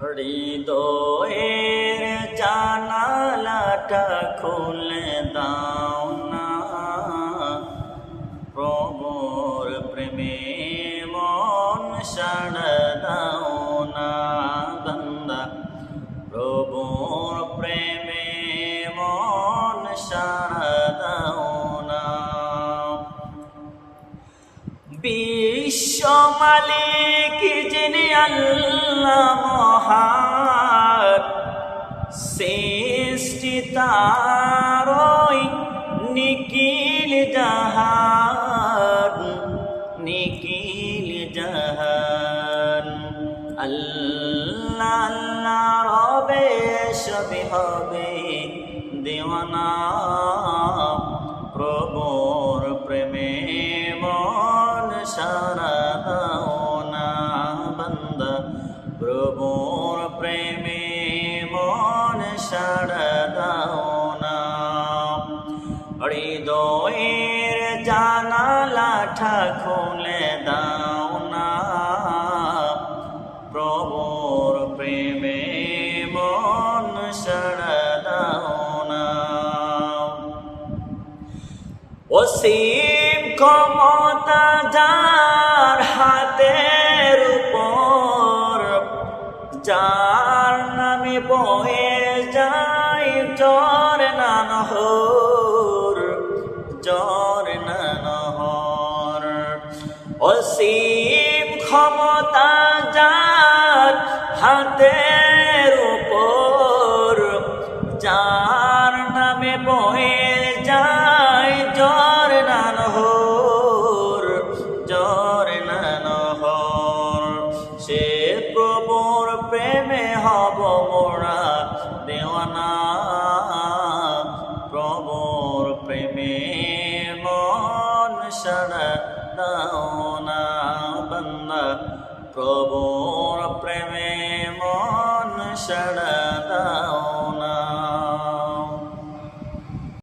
হৃদয়ের জানালাটা খুলে দাও না। প্রভুর প্রেমে মন সাড়া দাও না বন্দা প্রভুর প্রেমে বিশ্ব মালিক যিনি আল্লাহ মহান, সৃষ্টি তারই নিখিল জাহান নিখিল জাহান। আল্লাহ আল্লাহ রবে সবে হবে দেওয়ানা, প্রভুর প্রেমে সারা দাও না হৃদয়ের জানালাটা খুলে দাও না প্রভুর প্রেমে মন সাড়া দাও না অসীম ক্ষমতা যার হাতের উপর, যার নামে বয়ে যায় জ্বর না নহর, জ্বর না নহর। অসীম ক্ষমতা যার হাতের উপর, যার নামে বয়ে যায় জ্বর না নহর, জ্বর না নহর। সে প্রভুর প্রেমে হব মোরা দেওয়ানা। প্রবর প্রেমে মন সাড়া দাও না বন্দা। প্রভুর প্রেমে মন সাড়া দাও